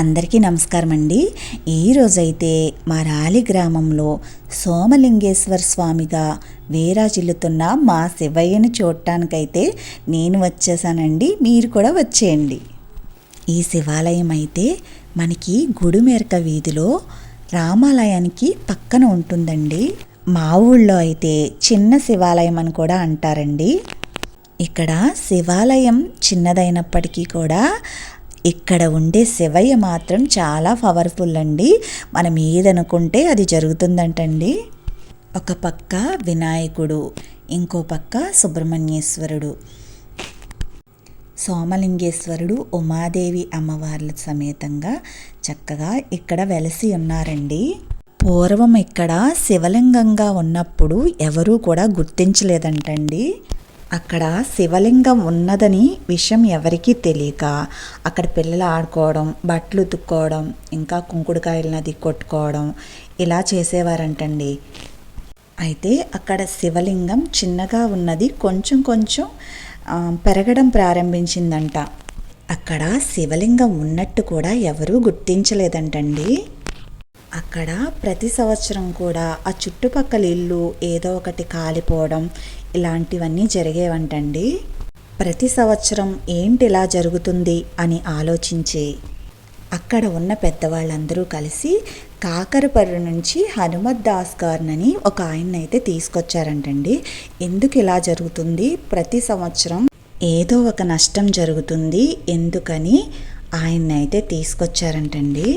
అందరికీ నమస్కారం అండి ఈరోజైతే మా రాలి గ్రామంలో సోమలింగేశ్వర స్వామిగా వేరాజిల్లుతున్న మా శివయ్యని చూడటానికైతే నేను వచ్చేసానండి. మీరు కూడా వచ్చేయండి. ఈ శివాలయం అయితే మనకి గుడిమెరక వీధిలో రామాలయానికి పక్కన ఉంటుందండి. మా ఊళ్ళో అయితే చిన్న శివాలయం అని కూడా అంటారండి. ఇక్కడ శివాలయం చిన్నదైనప్పటికీ కూడా ఇక్కడ ఉండే శివయ్య మాత్రం చాలా పవర్ఫుల్ అండి. మనం ఏదనుకుంటే అది జరుగుతుందంటండి. ఒక పక్క వినాయకుడు ఇంకో పక్క సుబ్రహ్మణ్యేశ్వరుడు. సోమలింగేశ్వరుడు ఉమాదేవి అమ్మవార్ల సమేతంగా చక్కగా ఇక్కడ వెలసి ఉన్నారండి. పూర్వం ఇక్కడ శివలింగంగా ఉన్నప్పుడు ఎవరూ కూడా గుర్తించలేదంటండి. అక్కడ శివలింగం ఉన్నదని విషయం ఎవరికీ తెలియక అక్కడ పిల్లలు ఆడుకోవడం బట్టలు ఉతుక్కోవడం ఇంకా కుంకుడుకాయల నది కొట్టుకోవడం ఇలా చేసేవారంటండి. అయితే అక్కడ శివలింగం చిన్నగా ఉన్నది కొంచెం కొంచెం పెరగడం ప్రారంభించిందంట. అక్కడ శివలింగం ఉన్నట్టు కూడా ఎవరూ గుర్తించలేదంటండి. అక్కడ ప్రతి సంవత్సరం కూడా ఆ చుట్టుపక్కల ఇల్లు ఏదో ఒకటి కాలిపోవడం ఇలాంటివన్నీ జరిగేవంటండి. ప్రతి సంవత్సరం ఏంటి ఇలా జరుగుతుంది అని ఆలోచించి అక్కడ ఉన్న పెద్దవాళ్ళందరూ కలిసి కాకరపర్రు నుంచి హనుమత్ దాస్ గారినని ఒక ఆయన అయితే తీసుకొచ్చారంటండి. ఎందుకు ఇలా జరుగుతుంది? ప్రతి సంవత్సరం ఏదో ఒక నష్టం జరుగుతుంది ఎందుకని ఆయన్నైతే తీసుకొచ్చారంటండి.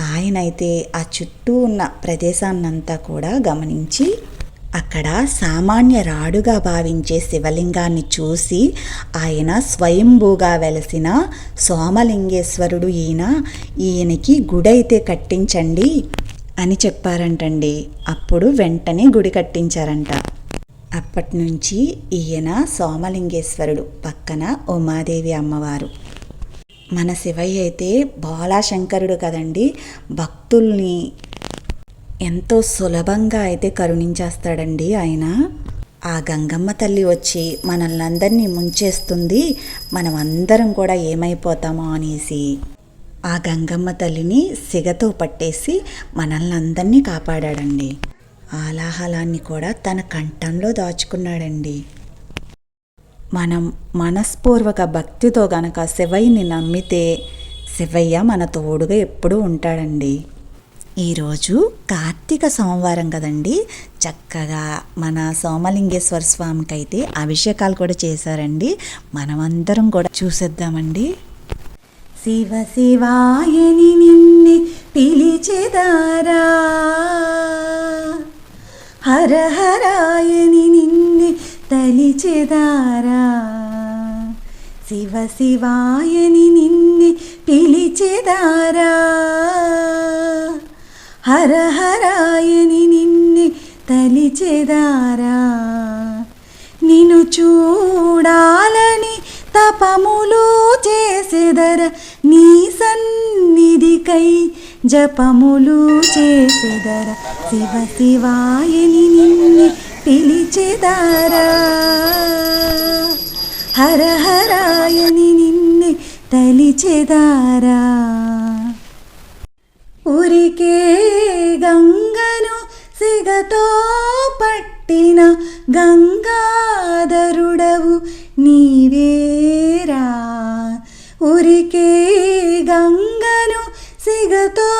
ఆయన అయితే ఆ చుట్టూ ఉన్న ప్రదేశాన్నంతా కూడా గమనించి అక్కడ సామాన్య రాడుగా భావించే శివలింగాన్ని చూసి ఆయన స్వయంభూగా వెలసిన సోమలింగేశ్వరుడు ఈయన ఈయనకి గుడైతే కట్టించండి అని చెప్పారంటండి. అప్పుడు వెంటనే గుడి కట్టించారంట. అప్పటి నుంచి ఈయన సోమలింగేశ్వరుడు పక్కన ఉమాదేవి అమ్మవారు. మన శివయ్య అయితే బాలాశంకరుడు కదండి. భక్తుల్ని ఎంతో సులభంగా అయితే కరుణించేస్తాడండి ఆయన. ఆ గంగమ్మ తల్లి వచ్చి మనల్ని అందరినీ ముంచేస్తుంది. మనం అందరం కూడా ఏమైపోతామో అనేసి ఆ గంగమ్మ తల్లిని సిగతో పట్టేసి మనల్ని అందరినీ కాపాడాడండి. ఆలాహలాన్ని కూడా తన కంఠంలో దాచుకున్నాడండి. మనం మనస్పూర్వక భక్తితో గనక శివయ్యని నమ్మితే శివయ్య మన తోడుగా ఎప్పుడూ ఉంటాడండి. ఈరోజు కార్తీక సోమవారం కదండి. చక్కగా మన సోమలింగేశ్వర స్వామికి అయితే అభిషేకాలు కూడా చేశారండి. మనమందరం కూడా చూసేద్దామండి. శివ శివాయని నిన్నే పిలిచెదారా? హర హరాయని నిన్నే తలిచెదారా శివ శివాయని నిన్నే పిలిచెదారా హర హరాయని నిన్నే తలిచెదారా నిన్ను చూడాలని తపములు చేసెదర నీ సన్నిధికై జపములు చేసెదర శివ శివాయని నిన్నే పిలిచెదారా? హర హరాయని నిన్నే తలిచెదారా? ఉరికే గంగను సిగతో పట్టిన గంగాధరుడవు నీవేరా? ఉరికే గంగను సిగతో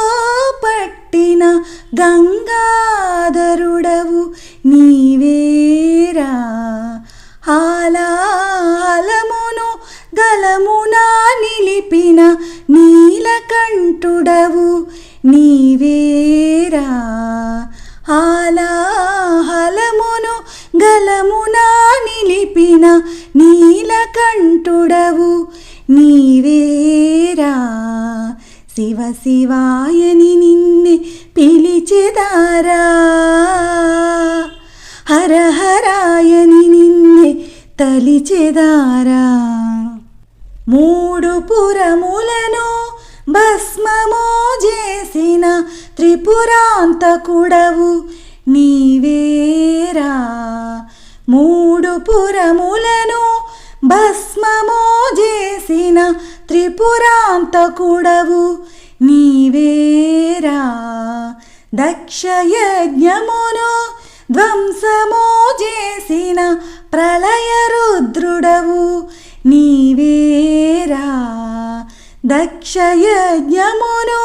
శివ శివాయని నిన్నే పిలిచెదారా. హర హరాయని నిన్నే తలిచెదారా. మూడు పురములను భస్మమో చేసిన త్రిపురాంతకుడవు నీవేరా మూడు పురములను భస్మమో చేసిన త్రిపురాంతకుడవు నీవేరా దక్షయజ్ఞమును ధ్వంసమో చేసిన ప్రళయ రుద్రుడవు. నీవేరా దక్షయజ్ఞమును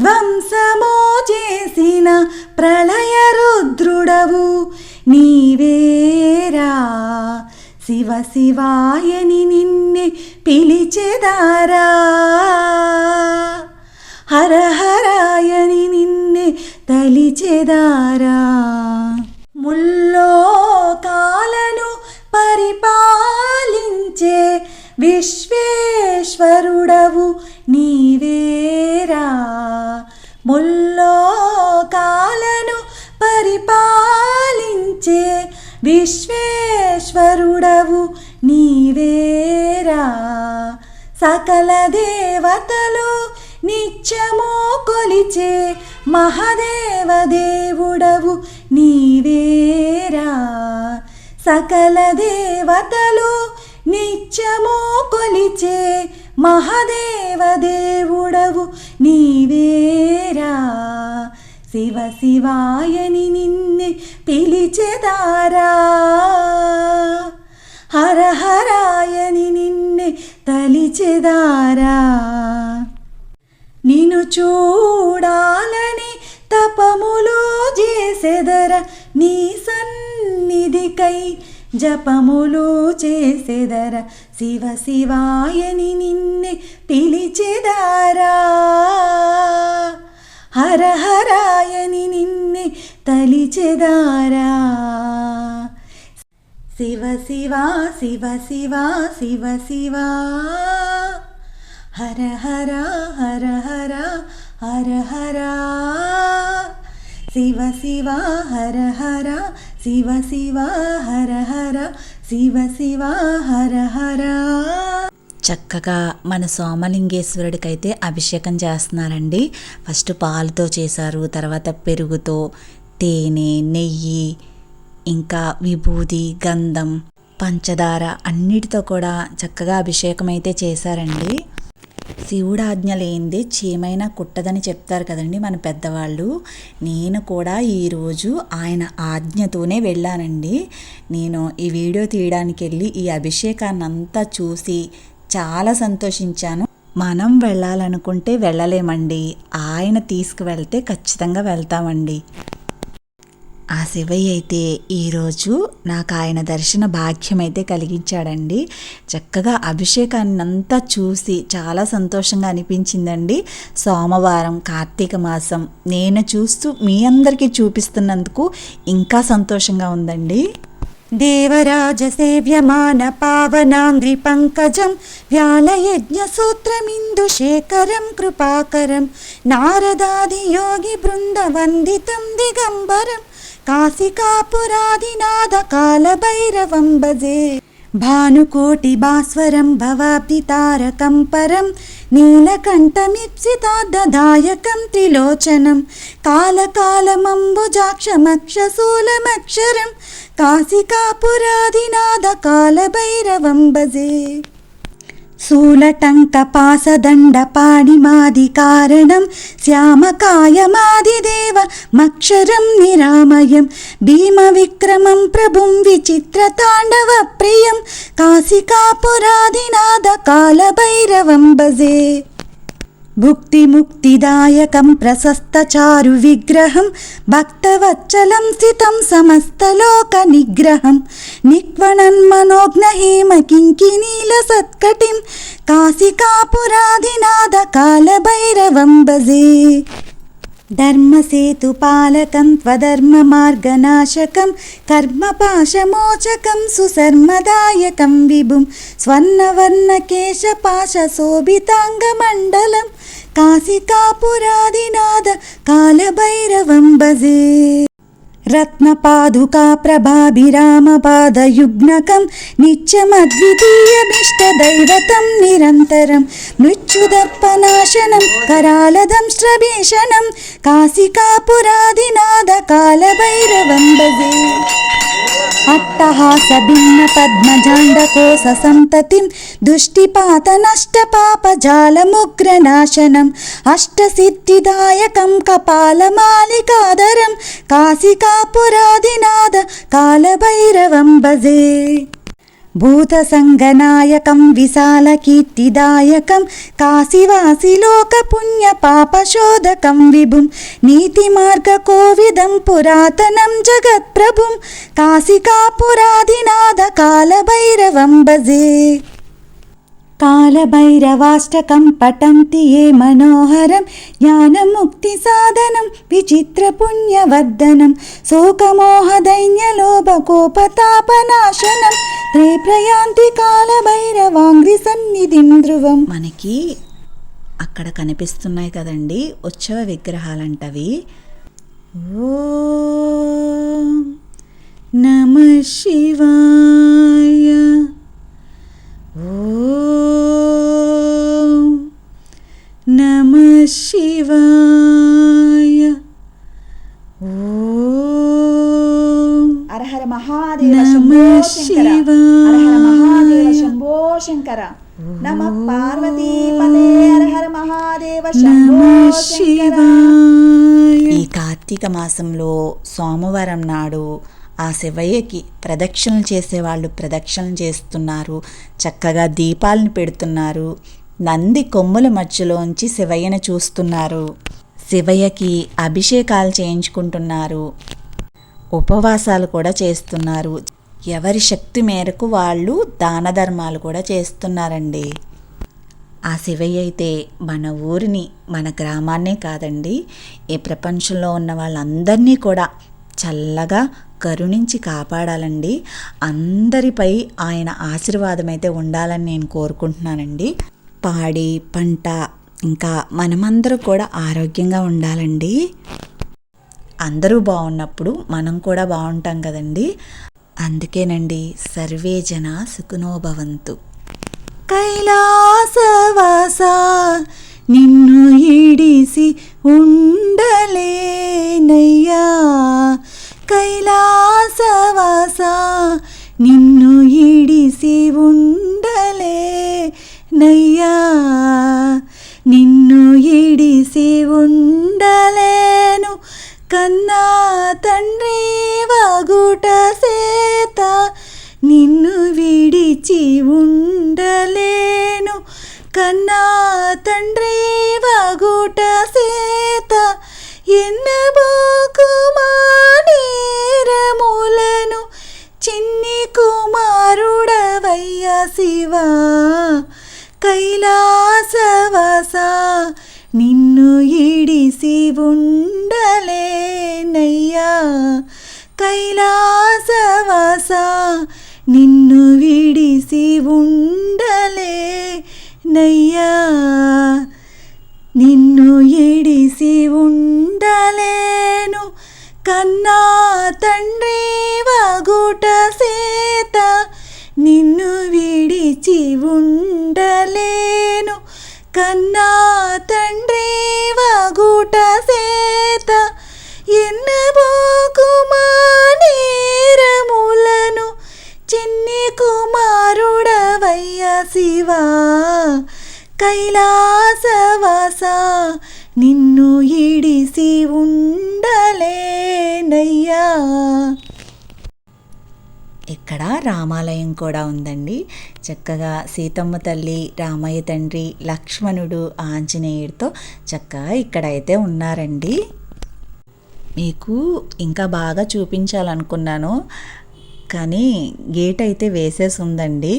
ధ్వంసమో చేసిన ప్రళయ రుద్రుడవు. నీవేరా శివ శివాయని నిన్నే పిలిచెదారా. హర హరాయని నిన్నే తలిచెదారా. ముల్లోకాలను పరిపాలించే విశ్వేశ్వరుడవు నీవేరా. ముల్లోకాలను విశ్వేశ్వరుడవు నీవేరా సకల దేవతలు నిత్యము కొలిచే మహదేవ దేవుడవు నీవేరా సకల దేవతలు నిత్యము కొలిచే మహదేవ దేవుడవు నీవేరా శివ శివాయని నిన్నే పిలిచెదారా. హర హరాయని నిన్నే తలిచెదారా. నిన్ను చూడాలని తపములు చేసెదర నీ సన్నిధికై జపములు చేసెదర. శివ శివాయని నిన్నే పిలిచెదారా. హరహరాయని నిన్నే తలిచెదారా. శివ శివ శివ శివ శివ శివ. హర హర హర హర హర హర. శివ శివ హర హర శివ శివ హర హర శివ శివ హర హర. చక్కగా మన సోమలింగేశ్వరుడికైతే అభిషేకం చేస్తున్నారండి. ఫస్ట్ పాలతో చేశారు తర్వాత పెరుగుతో తేనె నెయ్యి ఇంకా విభూది గంధం పంచదార అన్నిటితో కూడా చక్కగా అభిషేకం అయితే చేశారండి. శివుడు ఆజ్ఞ లేనిదే చీమైనా కుట్టదని చెప్తారు కదండి మన పెద్దవాళ్ళు. నేను కూడా ఈరోజు ఆయన ఆజ్ఞతోనే వెళ్ళానండి. నేను ఈ వీడియో తీయడానికి వెళ్ళి ఈ అభిషేకాన్ని అంతా చూసి చాలా సంతోషించాను. మనం వెళ్ళాలనుకుంటే వెళ్ళలేమండి. ఆయన తీసుకువెళ్తే ఖచ్చితంగా వెళ్తామండి. ఆ శివయ్య అయితే ఈరోజు నాకు ఆయన దర్శన భాగ్యం అయితే కలిగించాడండి. చక్కగా అభిషేకాన్ని అంతా చూసి చాలా సంతోషంగా అనిపించిందండి. సోమవారం కార్తీక మాసం నేను చూస్తూ మీ అందరికీ చూపిస్తున్నందుకు ఇంకా సంతోషంగా ఉందండి. దేవరాజసేవ్యమాన పావనాంగ్రి పంకజం వ్యాళయజ్ఞసూత్రమిందుశేఖరం కృపాకరం నారదాది యోగి బృందవందితం దిగంబరం కాశికాపురాదినాథ కాలభైరవం భజే భానుకోటి భాస్వరం భవాబ్ది తారకం పరం నీలకంఠమిప్సితాదాయకం త్రిలోచనం కాలకాలమంబుజాక్షమక్షశూలమక్షరం కాశికాపురాదినాథ కాలభైరవం భజే శూలటంకపాసదండ పాణిమాది కారణం శ్యామకాయమాదిదేవ మక్షరం నిరామయం భీమ విక్రమం ప్రభుం విచిత్రతాండవ ప్రియం కాశికాపురాదినాథ కాలభైరవం భజే భుక్తిముక్తిదాయకం ప్రశస్తచారు విగ్రహం భక్తవత్సలం స్థితం సమస్తలోక నిగ్రహం. నిక్వణన్మనోజ్ఞ హేమ धर्मसेतुपालकं त्वधर्ममार्गनाशकं कर्मपाशमोचकं सुसर्मदायकं विभुं स्वर्णवर्णकेशपाशशोभिताङ्गमण्डलं काशिकापुरादिनाद कालभैरवं भजे రత్నపాదుకా ప్రభాభిరామపాదయుగ్నకం నిత్యమద్వితీయమిష్టదైవతం నిరంతరం మృత్యుదర్పనాశనం కరాలదం శ్రభీషణం కాశికాపురాదినాదకాలభైరవం భజే అట్టహాస భిన్న పద్మజాండకోశ సంతతిం దుష్టిపాత నష్ట పాప జాలముగ్రనాశనం అష్టసిద్ధిదాయకం కపాలమాలికాదరం కాశికా కాశికాపురాదినాద కాలభైరవం భజే భూతసంగనాయకం విశాలకీర్తిదాయకం కాశీవాసిలోకపుణ్యపాపశోధకం విభుం నీతిమార్గకోవిదం పురాతనం జగత్ప్రభుం కాశికాపురాదినాథ కాలభైరవం భజే కాలభైరవాష్టకం పఠంతి ఏ మనోహరం జ్ఞానముక్తి సాధనం విచిత్ర పుణ్యవర్ధనం శోకమోహదైన్యలోభకోపతాపనాశనం త్రే ప్రయాంతి కాలభైరవాంగ్రి సన్నిధిం ధ్రువం. మనకి అక్కడ కనిపిస్తున్నాయి కదండి ఉత్సవ విగ్రహాలంటవి. ఓం నమ శివాయ. ఓం శివాయ. ఓం హరహర మహాదేవ శంభో శంకర. హరహర మహాదేవ. శంభో శంకర. నమ మహాదేవ నమ శంభో శంకర. శివాయ. ఈ కార్తీక మాసంలో సోమవారం నాడు ఆ శివయ్యకి ప్రదక్షిణలు చేసేవాళ్ళు ప్రదక్షిణలు చేస్తున్నారు. చక్కగా దీపాలను పెడుతున్నారు. నంది కొమ్ముల మధ్యలోంచి శివయ్యను చూస్తున్నారు. శివయ్యకి అభిషేకాలు చేయించుకుంటున్నారు. ఉపవాసాలు కూడా చేస్తున్నారు. ఎవరి శక్తి మేరకు వాళ్ళు దాన ధర్మాలు కూడా చేస్తున్నారండి. ఆ శివయ్య అయితే మన ఊరిని మన గ్రామాన్నే కాదండి ఈ ప్రపంచంలో ఉన్న వాళ్ళందరినీ కూడా చల్లగా కరుణించి కాపాడాలండి. అందరిపై ఆయన ఆశీర్వాదం అయితే ఉండాలని నేను కోరుకుంటున్నానండి. పాడి పంట ఇంకా మనమందరూ కూడా ఆరోగ్యంగా ఉండాలండి. అందరూ బాగున్నప్పుడు మనం కూడా బాగుంటాం కదండి. అందుకేనండి సర్వే జన సుఖనోభవంతు కైలాసవాస నిన్ను ఈడిసి ఉండలేనయ్యా. కైలాసవాస నిన్ను ఈడిసి ఉండలేనయ్యా నిన్ను ఈడిసి ఉండలేను కన్నా తండ్రి వగుట సేత నిన్ను విడిచి ఉండలేను కన్నా తండ్రి వగుట సేత ఎన్నబోకుమానేరములను చిన్ని కుమారుడవయ్య శివా కైలాసవాస నిన్ను ఈడిసి ఉండలేనయ్యా. కైలాసవాస నిన్ను విడిసి ఉండలే నయ్యా నిన్ను ఇడిసి ఉండలేను కన్నా తండ్రి విడిచి ఉండలేను కన్నా తండ్రి వగుట సేత ఎన్నబోకుమానేరములను చిన్ని కుమారుడవయ్య శివా కైలాసవాస నిన్ను ఈడిసి ఉండలేనయ్యా ఇక్కడ రామాలయం కూడా ఉందండి. చక్కగా సీతమ్మ తల్లి రామయ్య తండ్రి లక్ష్మణుడు ఆంజనేయుడితో చక్కగా ఇక్కడైతే ఉన్నారండి. మీకు ఇంకా బాగా చూపించాలనుకున్నాను. కానీ గేట్ అయితే వేసేసి ఉందండి.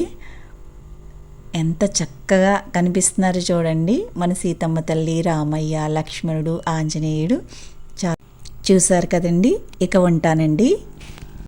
ఎంత చక్కగా కనిపిస్తున్నారు చూడండి. మన సీతమ్మ తల్లి రామయ్య లక్ష్మణుడు ఆంజనేయుడు. చా చూసారు కదండి? ఇక ఉంటానండి.